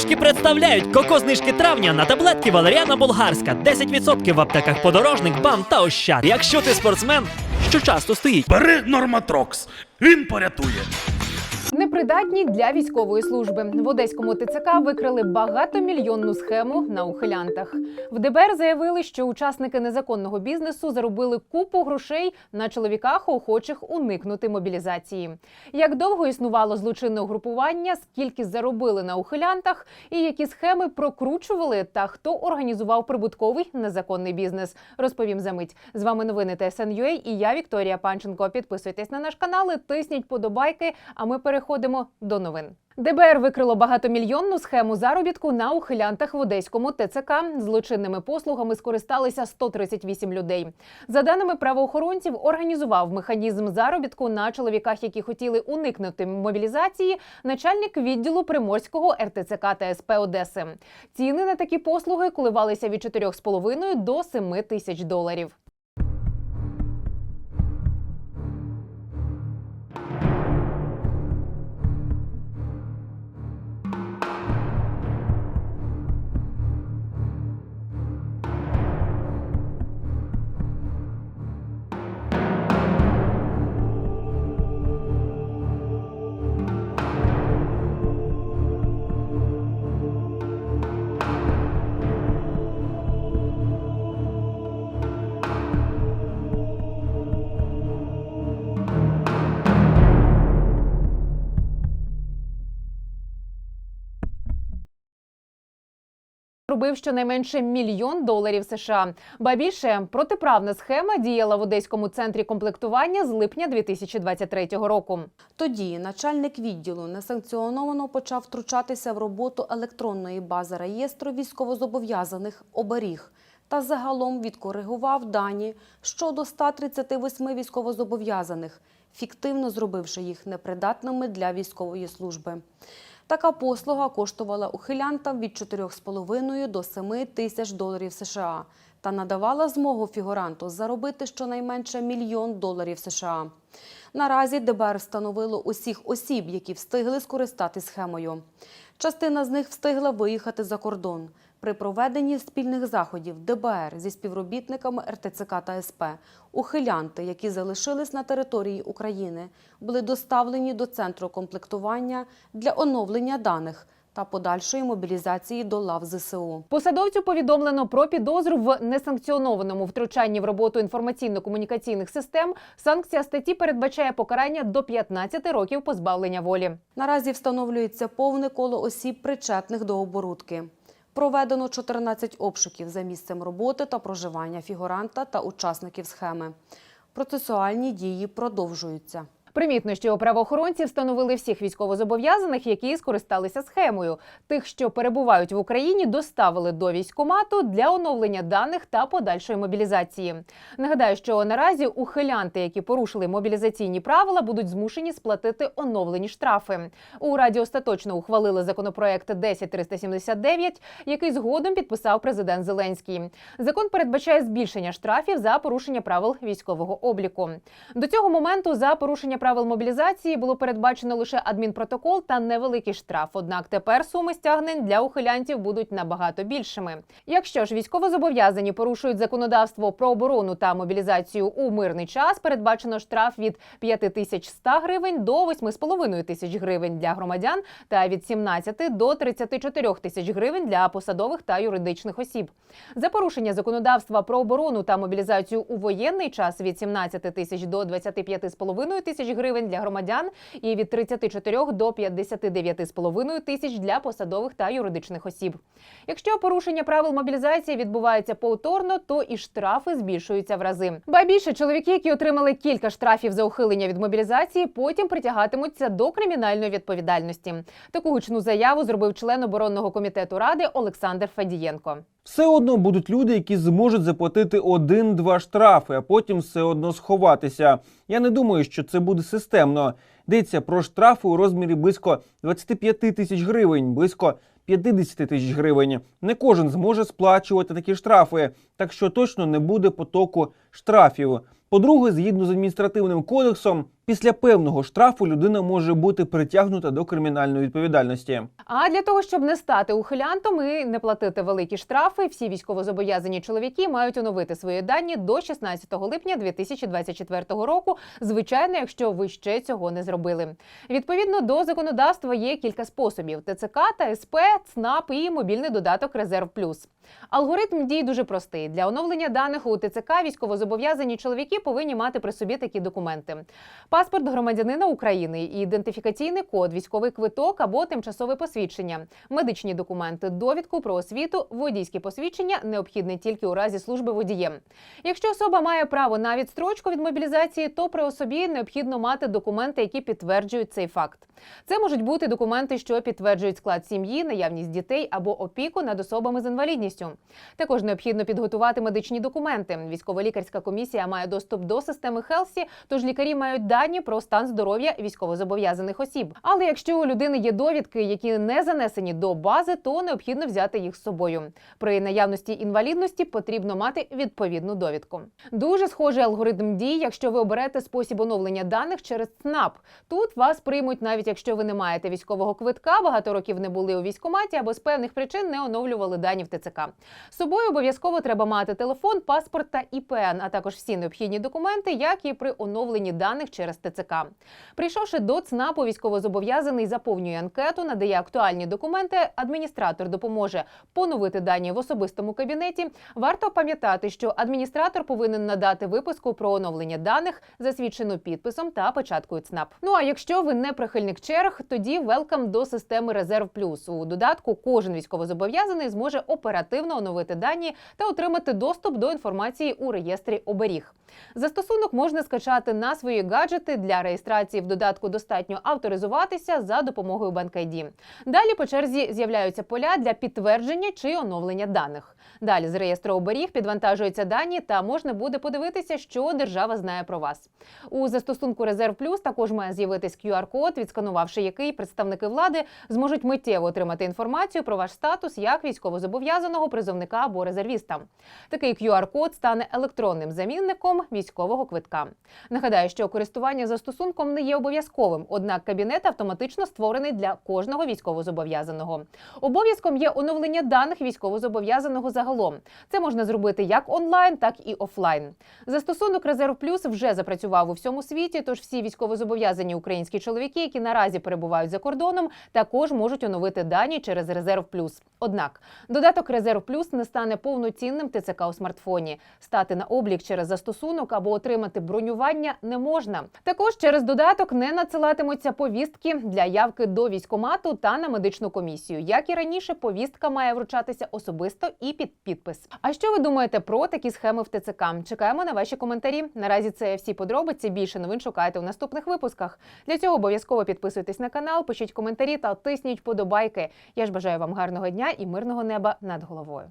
Знижки представляють коко-знижки травня на таблетки Валеріана Болгарська. 10% в аптеках подорожник, бам та ощад. Якщо ти спортсмен, що часто стоїть. Бери Норматрокс, він порятує. Непридатні для військової служби в одеському ТЦК викрили багатомільйонну схему на ухилянтах. В ДБР заявили, що учасники незаконного бізнесу заробили купу грошей на чоловіках, охочих уникнути мобілізації. Як довго існувало злочинне угрупування, скільки заробили на ухилянтах, і які схеми прокручували, та хто організував прибутковий незаконний бізнес, розповім за мить. З вами новини ТСНЮА і я Вікторія Панченко. Підписуйтесь на наш канал, тисніть подобайки. А ми переходимо до новин. ДБР викрило багатомільйонну схему заробітку на ухилянтах в одеському ТЦК. Злочинними послугами скористалися 138 людей. За даними правоохоронців, організував механізм заробітку на чоловіках, які хотіли уникнути мобілізації, начальник відділу приморського РТЦК та СП Одеси. Ціни на такі послуги коливалися від 4,5 до 7 тисяч доларів. Робив щонайменше мільйон доларів США. Ба більше протиправна схема діяла в одеському центрі комплектування з липня 2023 року. Тоді начальник відділу несанкціоновано почав втручатися в роботу електронної бази реєстру військовозобов'язаних оберіг та загалом відкоригував дані щодо 138 військовозобов'язаних, фіктивно зробивши їх непридатними для військової служби. Така послуга коштувала ухилянтам від 4,5 до 7 тисяч доларів США та надавала змогу фігуранту заробити щонайменше мільйон доларів США. Наразі ДБР встановило усіх осіб, які встигли скористатись схемою. Частина з них встигла виїхати за кордон. При проведенні спільних заходів ДБР зі співробітниками РТЦК та СП ухилянти, які залишились на території України, були доставлені до центру комплектування для оновлення даних та подальшої мобілізації до лав ЗСУ. Посадовцю повідомлено про підозру в несанкціонованому втручанні в роботу інформаційно-комунікаційних систем. Санкція статті передбачає покарання до 15 років позбавлення волі. Наразі встановлюється повне коло осіб, причетних до оборудки. Проведено 14 обшуків за місцем роботи та проживання фігуранта та учасників схеми. Процесуальні дії продовжуються. Примітно, що правоохоронці встановили всіх військовозобов'язаних, які скористалися схемою. Тих, що перебувають в Україні, доставили до військкомату для оновлення даних та подальшої мобілізації. Нагадаю, що наразі ухилянти, які порушили мобілізаційні правила, будуть змушені сплатити оновлені штрафи. У раді остаточно ухвалили законопроект 10379, який згодом підписав президент Зеленський. Закон передбачає збільшення штрафів за порушення правил військового обліку. До цього моменту за порушення правил мобілізації було передбачено лише адмінпротокол та невеликий штраф. Однак тепер суми стягнень для ухилянтів будуть набагато більшими. Якщо ж військовозобов'язані порушують законодавство про оборону та мобілізацію у мирний час, передбачено штраф від 5100 гривень до 8,5 тисяч гривень для громадян та від 17 до 34 тисяч гривень для посадових та юридичних осіб. За порушення законодавства про оборону та мобілізацію у воєнний час від 17 тисяч до 25,5 тисяч гривень для громадян і від 34 до 59,5 тисяч для посадових та юридичних осіб. Якщо порушення правил мобілізації відбувається повторно, то і штрафи збільшуються в рази. Ба більше чоловіки, які отримали кілька штрафів за ухилення від мобілізації, потім притягатимуться до кримінальної відповідальності. Таку гучну заяву зробив член оборонного комітету ради Олександр Фадієнко. Все одно будуть люди, які зможуть заплатити один-два штрафи, а потім все одно сховатися. Я не думаю, що це буде системно. Йдеться про штрафи у розмірі близько 25 тисяч гривень, близько 50 тисяч гривень. Не кожен зможе сплачувати такі штрафи, так що точно не буде потоку штрафів. По-друге, згідно з адміністративним кодексом, Після певного штрафу людина може бути притягнута до кримінальної відповідальності. А для того, щоб не стати ухилянтом і не платити великі штрафи, всі військовозобов'язані чоловіки мають оновити свої дані до 16 липня 2024 року. Звичайно, якщо ви ще цього не зробили. Відповідно до законодавства є кілька способів: ТЦК та СП, ЦНАП і мобільний додаток Резерв Плюс. Алгоритм дій дуже простий. Для оновлення даних у ТЦК військовозобов'язані чоловіки повинні мати при собі такі документи: паспорт громадянина України, ідентифікаційний код, військовий квиток або тимчасове посвідчення, медичні документи, довідку про освіту, водійське посвідчення необхідне тільки у разі служби водієм. Якщо особа має право на відстрочку від мобілізації, то при особі необхідно мати документи, які підтверджують цей факт. Це можуть бути документи, що підтверджують склад сім'ї, наявність дітей або опіку над особами з інвалідністю. Також необхідно підготувати медичні документи. Військово-лікарська комісія має доступ до системи Хелсі, тож лікарі мають дані про стан здоров'я військовозобов'язаних осіб. Але якщо у людини є довідки, які не занесені до бази, то необхідно взяти їх з собою. При наявності інвалідності потрібно мати відповідну довідку. Дуже схожий алгоритм дій, якщо ви оберете спосіб оновлення даних через ЦНАП. Тут вас приймуть навіть якщо ви не маєте військового квитка, багато років не були у військкоматі або з певних причин не оновлювали дані в ТЦК. З собою обов'язково треба мати телефон, паспорт та ІПН, а також всі необхідні документи, як і при оновленні даних через ТЦК. Прийшовши до ЦНАПу, військовозобов'язаний заповнює анкету, надає актуальні документи. Адміністратор допоможе поновити дані в особистому кабінеті. Варто пам'ятати, що адміністратор повинен надати виписку про оновлення даних, засвідчену підписом та печаткою ЦНАП. Ну а якщо ви не прихильник черг, тоді велкам до системи Резерв Плюс. У додатку кожен військовозобов'язаний зможе оперативно оновити дані та отримати доступ до інформації у реєстрі оберіг. Застосунок можна скачати на свої гаджети. Для реєстрації в додатку достатньо авторизуватися за допомогою BankID. Далі по черзі з'являються поля для підтвердження чи оновлення даних. Далі з реєстру оберіг підвантажуються дані та можна буде подивитися, що держава знає про вас. У застосунку Резерв Плюс також має з'явитись QR-код, відсканувавши який представники влади зможуть миттєво отримати інформацію про ваш статус як військовозобов'язаного призовника або резервіста. Такий QR-код стане електронним замінником військового квитка. Нагадаю, що користування застосунком не є обов'язковим, однак кабінет автоматично створений для кожного військовозобов'язаного. Обов'язком є оновлення даних військовозобов'язаного загалом. Це можна зробити як онлайн, так і офлайн. Застосунок Резерв Плюс вже запрацював у всьому світі. Тож всі військовозобов'язані українські чоловіки, які наразі перебувають за кордоном, також можуть оновити дані через Резерв Плюс. Однак додаток Резерв Плюс не стане повноцінним ТЦК у смартфоні. Стати на облік через застосунок або отримати бронювання не можна. Також через додаток не надсилатимуться повістки для явки до військомату та на медичну комісію. Як і раніше, повістка має вручатися особисто і під підпис. А що ви думаєте про такі схеми в ТЦК? Чекаємо на ваші коментарі. Наразі це всі подробиці. Більше новин шукайте у наступних випусках. Для цього обов'язково підписуйтесь на канал, пишіть коментарі та тисніть подобайки. Я ж бажаю вам гарного дня і мирного неба над головою.